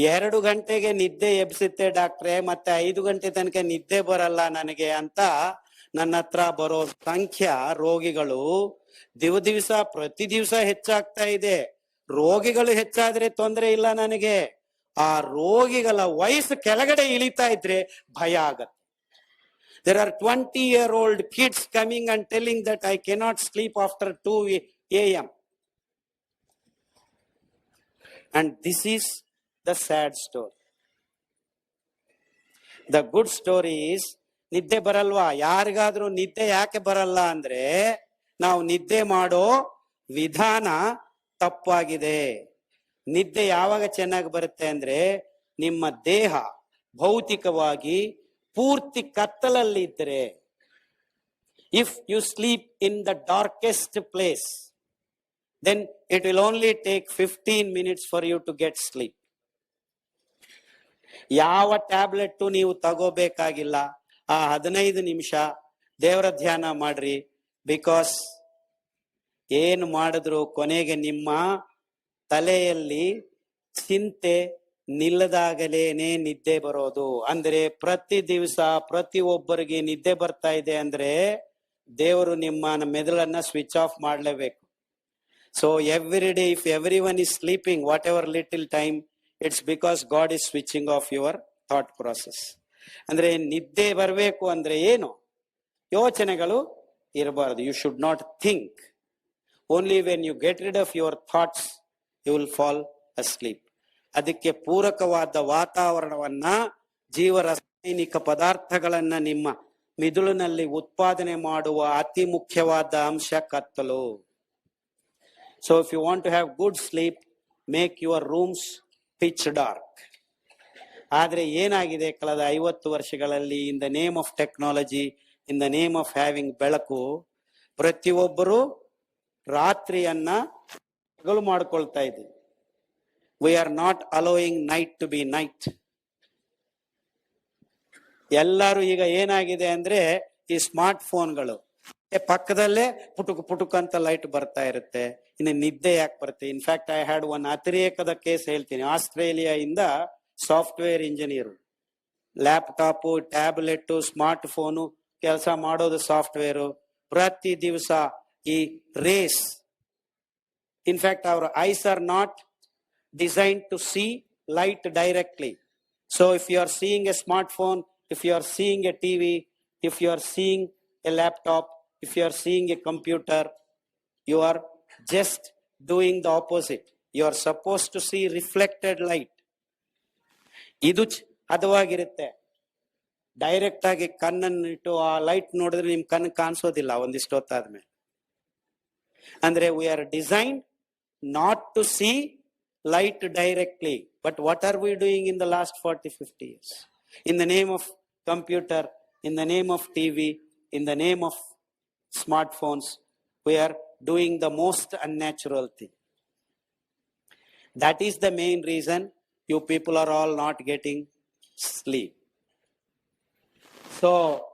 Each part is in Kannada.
ಎರಡು ಗಂಟೆಗೆ ನಿದ್ದೆ ಎಬ್ಸುತ್ತೆ ಡಾಕ್ಟ್ರೆ, ಮತ್ತೆ ಐದು ಗಂಟೆ ತನಕ ನಿದ್ದೆ ಬರಲ್ಲ ನನಗೆ ಅಂತ ನನ್ನ ಹತ್ರ ಬರೋ ಸಂಖ್ಯಾ ರೋಗಿಗಳು ದಿವ ದಿವಸ, ಪ್ರತಿ ದಿವಸ ಹೆಚ್ಚಾಗ್ತಾ ಇದೆ. ರೋಗಿಗಳು ಹೆಚ್ಚಾದ್ರೆ ತೊಂದರೆ ಇಲ್ಲ ನನಗೆ. ಆ ರೋಗಿಗಳ ವಯಸ್ಸು ಕೆಳಗಡೆ ಇಳಿತಾ ಇದ್ರೆ ಭಯ ಆಗತ್ತೆ. There are 20 year old kids coming and telling that I cannot sleep after 2 a.m. And this is the sad story the good story is, ನಿದ್ದೆ ಬರಲ್ವಾ? ಯಾರಿಗಾದ್ರೂ ನಿದ್ದೆ ಯಾಕೆ ಬರಲ್ಲ ಅಂದ್ರೆ, ನಾವು ನಿದ್ದೆ ಮಾಡೋ ವಿಧಾನ ತಪ್ಪಾಗಿದೆ. ನಿದ್ದೆ ಯಾವಾಗ ಚೆನ್ನಾಗಿ ಬರುತ್ತೆ ಅಂದ್ರೆ, ನಿಮ್ಮ ದೇಹ ಭೌತಿಕವಾಗಿ ಪೂರ್ತಿ ಕತ್ತಲಲ್ಲಿ ಇದ್ರೆ if you sleep in the darkest place then it will only take 15 minutes for you to get sleep. ಯಾವ ಟ್ಯಾಬ್ಲೆಟ್ ನೀವು ತಗೋಬೇಕಾಗಿಲ್ಲ, ಆ ಹದಿನೈದು ನಿಮಿಷ ದೇವರ ಧ್ಯಾನ ಮಾಡ್ರಿ. ಬಿಕಾಸ್ ಏನು ಮಾಡಿದ್ರು ಕೊನೆಗೆ ನಿಮ್ಮ ತಲೆಯಲ್ಲಿ ಚಿಂತೆ ನಿಲ್ಲದಾಗಲೇನೆ ನಿದ್ದೆ ಬರೋದು. ಅಂದ್ರೆ ಪ್ರತಿ ದಿವಸ ಪ್ರತಿ ಒಬ್ಬರಿಗೆ ನಿದ್ದೆ ಬರ್ತಾ ಇದೆ ಅಂದ್ರೆ ದೇವರು ನಿಮ್ಮ ಮೆದುಳನ್ನ ಸ್ವಿಚ್ ಆಫ್ ಮಾಡಲೇಬೇಕು. So every day if everyone is sleeping whatever little time it's because God is switching off your thought process ಅಂದ್ರೆ ನಿದ್ದೆ ಬರಬೇಕು ಅಂದ್ರೆ ಏನು? ಯೋಚನೆಗಳು ಇರಬಾರದು. You should not think only when you get rid of your thoughts you will fall asleep ಅದಕ್ಕೆ ಪೂರಕವಾದ ವಾತಾವರಣವನ್ನ ಜೀವ ರಾಸಾಯನಿಕ ಪದಾರ್ಥಗಳನ್ನ ನಿಮ್ಮ ಮಿದುಳಿನಲ್ಲಿ ಉತ್ಪಾದನೆ ಮಾಡುವ ಅತಿ ಮುಖ್ಯವಾದ ಅಂಶ ಕತ್ತಲು. So if you want to have good sleep make your rooms pitch dark ಆದರೆ ಏನಾಗಿದೆ ಕಳೆದ ಐವತ್ತು ವರ್ಷಗಳಲ್ಲಿ in the name of technology in the name of having ಬೆಳಕು, ಪ್ರತಿಯೊಬ್ಬರು ರಾತ್ರಿಯನ್ನ ಹಗಲು ಮಾಡ್ಕೊಳ್ತಾ ಇದ್ದೀವಿ. We are not allowing night to be night ಎಲ್ಲರೂ ಈಗ ಏನಾಗಿದೆ ಅಂದ್ರೆ ಈ ಸ್ಮಾರ್ಟ್ ಫೋನ್ಗಳು ಪಕ್ಕದಲ್ಲೇ ಪುಟುಕು ಪುಟುಕು ಅಂತ ಲೈಟ್ ಬರ್ತಾ ಇರುತ್ತೆ. ಇನ್ನು ನಿದ್ದೆ ಯಾಕೆ ಬರುತ್ತೆ in fact I had one ಅತಿರೇಕದ case ಹೇಳ್ತೀನಿ ಆಸ್ಟ್ರೇಲಿಯಾ ಇಂದ software engineer laptop tablet smart phone ಕೆಲಸ ಮಾಡೋದು ಸಾಫ್ಟ್ವೇರು ಪ್ರತಿ ದಿವಸ ಈ ರೇಸ್ ಇನ್ಫ್ಯಾಕ್ಟ್ ಅವರ eyes are not designed to see light directly. So if you are seeing a smartphone, if you are seeing a TV, if you are seeing a laptop, if you are seeing a computer, you are just doing the opposite. You are supposed to see reflected light. ಇದು ಚ- ಹದವಾಗಿರುತ್ತೆ ಡೈರೆಕ್ಟ್ ಆಗಿ ಕಣ್ಣನ್ನು ಇಟ್ಟು ಆ ಲೈಟ್ ನೋಡಿದ್ರೆ ನಿಮ್ ಕಣ್ಣು ಕಾಣಿಸೋದಿಲ್ಲ ಒಂದಿಷ್ಟು ಹೊತ್ತಾದ್ಮೇಲೆ ಅಂದ್ರೆ we are designed not to see light directly. But what are we doing in the last 40, 50 years? In the name of computer, in the name of TV, in the name of smartphones, we are doing the most unnatural thing. That is the main reason you people are all not getting sleep. So,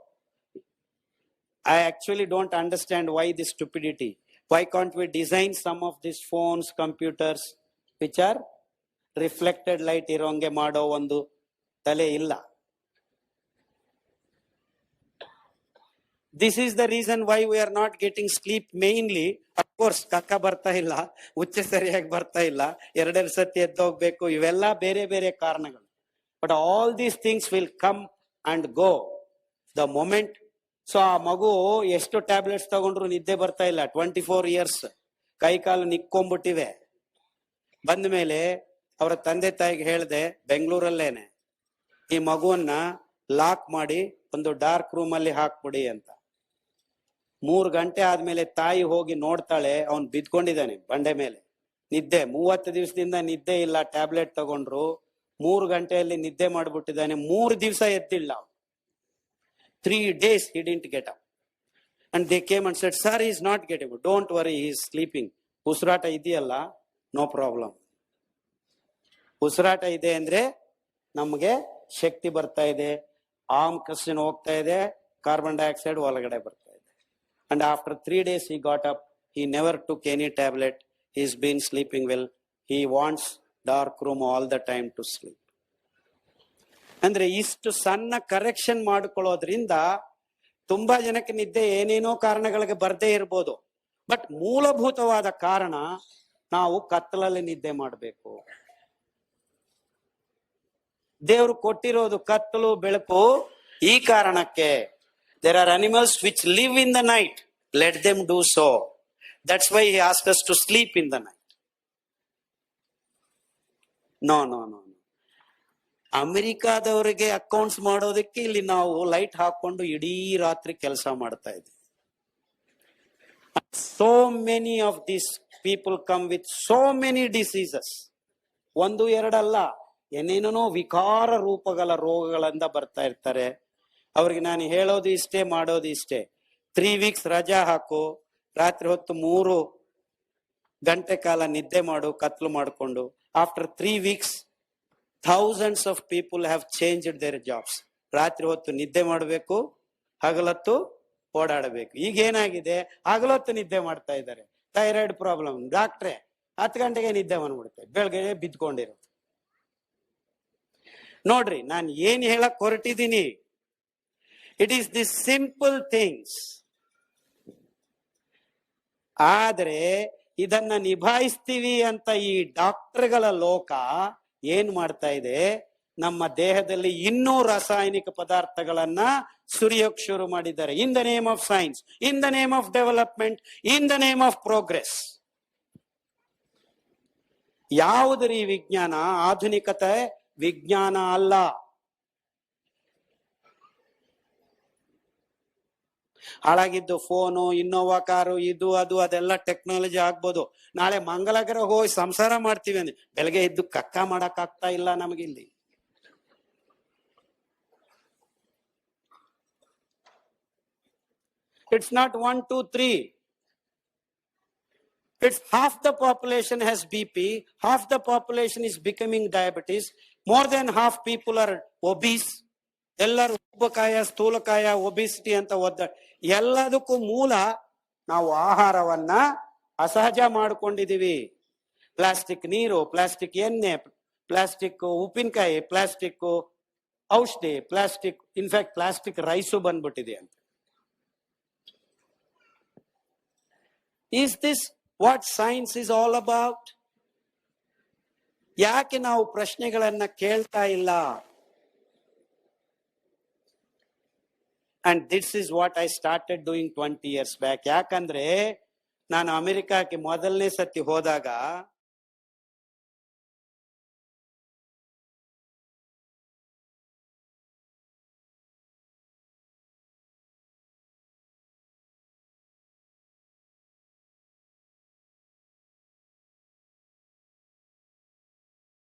I actually don't understand why this stupidity. Why can't we design some of these phones, computers, which are reflected light ಇರೋಂಗೆ ಮಾಡೋ ಒಂದು ತಲೆ ಇಲ್ಲ This is the reason why we are not getting sleep mainly of course ಕಕ್ಕ ಬರ್ತಾ ಇಲ್ಲ, ಉಚ್ಚ ಸರಿಯಾಗಿ ಬರ್ತಾ ಇಲ್ಲ, ಎರಡೆರಡು ಸತಿ ಎದ್ದೋಗ್ಬೇಕು ಇವೆಲ್ಲ ಬೇರೆ ಬೇರೆ ಕಾರಣಗಳು. But all these things will come and go the moment so ಆ ಮಗು ಎಷ್ಟು ಟ್ಯಾಬ್ಲೆಟ್ಸ್ ತಗೊಂಡ್ರು ನಿದ್ದೆ ಬರ್ತಾ ಇಲ್ಲ. ಟ್ವೆಂಟಿ ಫೋರ್ ಇಯರ್ಸ್ ಕೈ ಕಾಲು ನಿಕ್ಕೊಂಡ್ಬಿಟ್ಟಿವೆ. ಬಂದ ಮೇಲೆ ಅವರ ತಂದೆ ತಾಯಿಗೆ ಹೇಳ್ದೆ, ಬೆಂಗಳೂರಲ್ಲೇನೆ, ಈ ಮಗುವನ್ನ ಲಾಕ್ ಮಾಡಿ ಒಂದು ಡಾರ್ಕ್ ರೂಮ್ ಅಲ್ಲಿ ಹಾಕ್ಬಿಡಿ ಅಂತ. ಮೂರ್ ಗಂಟೆ ಆದ್ಮೇಲೆ ತಾಯಿ ಹೋಗಿ ನೋಡ್ತಾಳೆ, ಅವನ್ ಬಿದ್ಕೊಂಡಿದ್ದಾನೆ ಬಂಡೆ ಮೇಲೆ. ನಿದ್ದೆ, ಮೂವತ್ತು ದಿವಸದಿಂದ ನಿದ್ದೆ ಇಲ್ಲ, ಟ್ಯಾಬ್ಲೆಟ್ ತಗೊಂಡ್ರು. ಮೂರು ಗಂಟೆಯಲ್ಲಿ ನಿದ್ದೆ ಮಾಡ್ಬಿಟ್ಟಿದ್ದಾನೆ, ಮೂರು ದಿವಸ ಎತ್ತಿಲ್ಲ three days he didn't get up and they came and said sir is not getting don't worry is sleeping ಉಸಿರಾಟ ಇದೆಯಲ್ಲ? ನೋ ಪ್ರಾಬ್ಲಮ್ ಉಸಿರಾಟ ಇದೆ ಅಂದ್ರೆ ನಮಗೆ ಶಕ್ತಿ ಬರ್ತಾ ಇದೆ. ಆಮ್ ಆಕ್ಸಿಜನ್ ಹೋಗ್ತಾ ಇದೆ ಕಾರ್ಬನ್ ಡೈಆಕ್ಸೈಡ್ ಒಳಗಡೆ ಬರ್ತಾ and after three days he got up he never took any tablet is been sleeping well he wants dark room all the time to sleep ಅಂದ್ರೆ ಇಷ್ಟು ಸಣ್ಣ ಕರೆಕ್ಷನ್ ಮಾಡ್ಕೊಳ್ಳೋದ್ರಿಂದ ತುಂಬಾ ಜನಕ್ಕೆ ನಿದ್ದೆ ಏನೇನೋ ಕಾರಣಗಳಿಗೆ ಬರ್ದೇ ಇರ್ಬೋದು. ಬಟ್ ಮೂಲಭೂತವಾದ ಕಾರಣ ನಾವು ಕತ್ತಲಲ್ಲಿ ನಿದ್ದೆ ಮಾಡಬೇಕು. ದೇವರು ಕೊಟ್ಟಿರೋದು ಕತ್ತಲು, ಬೆಳಕು ಈ ಕಾರಣಕ್ಕೆ. There are animals which live in the night let them do so that's why he ask us to sleep in the night no no no ಅಮೆರಿಕಾದವರಿಗೆ ಅಕೌಂಟ್ಸ್ ಮಾಡೋದಕ್ಕೆ ಇಲ್ಲಿ ನಾವು ಲೈಟ್ ಹಾಕೊಂಡು ಇಡೀ ರಾತ್ರಿ ಕೆಲಸ ಮಾಡ್ತಾ ಇದ್ವಿ so many of this people come with so many diseases ಒಂದು ಎರಡಲ್ಲ ಏನೇನೋ ವಿಕಾರ ರೂಪಗಳ ರೋಗಗಳಿಂದ ಬರ್ತಾ ಇರ್ತಾರೆ ಅವ್ರಿಗೆ ನಾನು ಹೇಳೋದು ಇಷ್ಟೇ, ಮಾಡೋದು ಇಷ್ಟೇ. ತ್ರೀ ವೀಕ್ಸ್ ರಜಾ ಹಾಕು, ರಾತ್ರಿ ಹೊತ್ತು ಮೂರು ಗಂಟೆ ಕಾಲ ನಿದ್ದೆ ಮಾಡು, ಕತ್ಲು ಮಾಡಿಕೊಂಡು. After three weeks thousands of people have changed their jobs ರಾತ್ರಿ ಹೊತ್ತು ನಿದ್ದೆ ಮಾಡಬೇಕು, ಹಗಲತ್ತು ಓಡಾಡಬೇಕು. ಈಗ ಏನಾಗಿದೆ? ಹಗಲೊತ್ತು ನಿದ್ದೆ ಮಾಡ್ತಾ ಇದ್ದಾರೆ. Thyroid problem. ಡಾಕ್ಟ್ರೆ, ಹತ್ತು ಗಂಟೆಗೆ ನಿದ್ದೆ ಬಂದ್ಬಿಡುತ್ತೆ. ಬೆಳಗ್ಗೆ ಬಿದ್ಕೊಂಡಿರುತ್ತೆ ನೋಡ್ರಿ, ನಾನು ಏನ್ ಹೇಳಕ್ ಹೊರಟಿದ್ದೀನಿ? It is the simple things ಆದರೆ ಇದನ್ನ ನಿಭಾಯಿಸ್ತೀವಿ ಅಂತ ಈ ಡಾಕ್ಟರ್ಗಳ ಲೋಕ ಏನ್ ಮಾಡ್ತಾ ಇದೆ? ನಮ್ಮ ದೇಹದಲ್ಲಿ ಇನ್ನೂ ರಾಸಾಯನಿಕ ಪದಾರ್ಥಗಳನ್ನ ಸುರಿಯೋಕ್ ಶುರು ಮಾಡಿದ್ದಾರೆ. In the name of science in the name of development in the name of progress ಯಾವುದ್ರಿ ವಿಜ್ಞಾನ? ಆಧುನಿಕತೆ ವಿಜ್ಞಾನ ಅಲ್ಲ. ಹಾಳಾಗಿದ್ದು ಫೋನು ಇನ್ನೋವಾ ಕಾರು ಇದು ಅದು ಅದೆಲ್ಲ ಟೆಕ್ನಾಲಜಿ ಆಗ್ಬೋದು ನಾಳೆ ಮಂಗಲ ಹೋಗಿ ಸಂಸಾರ ಮಾಡ್ತೀವಿ ಅಂದ್ರೆ ಬೆಳಗ್ಗೆ ಇದ್ದು ಕಕ್ಕ ಮಾಡಕ್ ಆಗ್ತಾ ಇಲ್ಲ ನಮಗಿಲ್ಲಿ it's not one two three it's half the population has bp half the population is becoming diabetes more than half people are obese ಎಲ್ಲರೂ ಉಬ್ಬಕಾಯ ಸ್ಥೂಲಕಾಯ ಒಬಿಸಿಟಿ ಅಂತ ಒದ್ದ ಎಲ್ಲದಕ್ಕೂ ಮೂಲ ನಾವು ಆಹಾರವನ್ನ ಅಸಹಜ ಮಾಡ್ಕೊಂಡಿದೀವಿ. ಪ್ಲಾಸ್ಟಿಕ್ ನೀರು ಪ್ಲಾಸ್ಟಿಕ್ ಎಣ್ಣೆ ಪ್ಲಾಸ್ಟಿಕ್ ಉಪ್ಪಿನಕಾಯಿ ಪ್ಲಾಸ್ಟಿಕ್ ಔಷಧಿ plastic in fact plastic rice ಬಂದ್ಬಿಟ್ಟಿದೆ ಅಂತ. Is this what science is all about ಯಾಕೆ ನಾವು ಪ್ರಶ್ನೆಗಳನ್ನ ಕೇಳ್ತಾ ಇಲ್ಲ? And this is what I started doing twenty years back ಯಾಕಂದ್ರೆ ನಾನು ಅಮೆರಿಕಾಕ್ಕೆ ಮೊದಲನೇ ಸತಿ ಹೋದಾಗ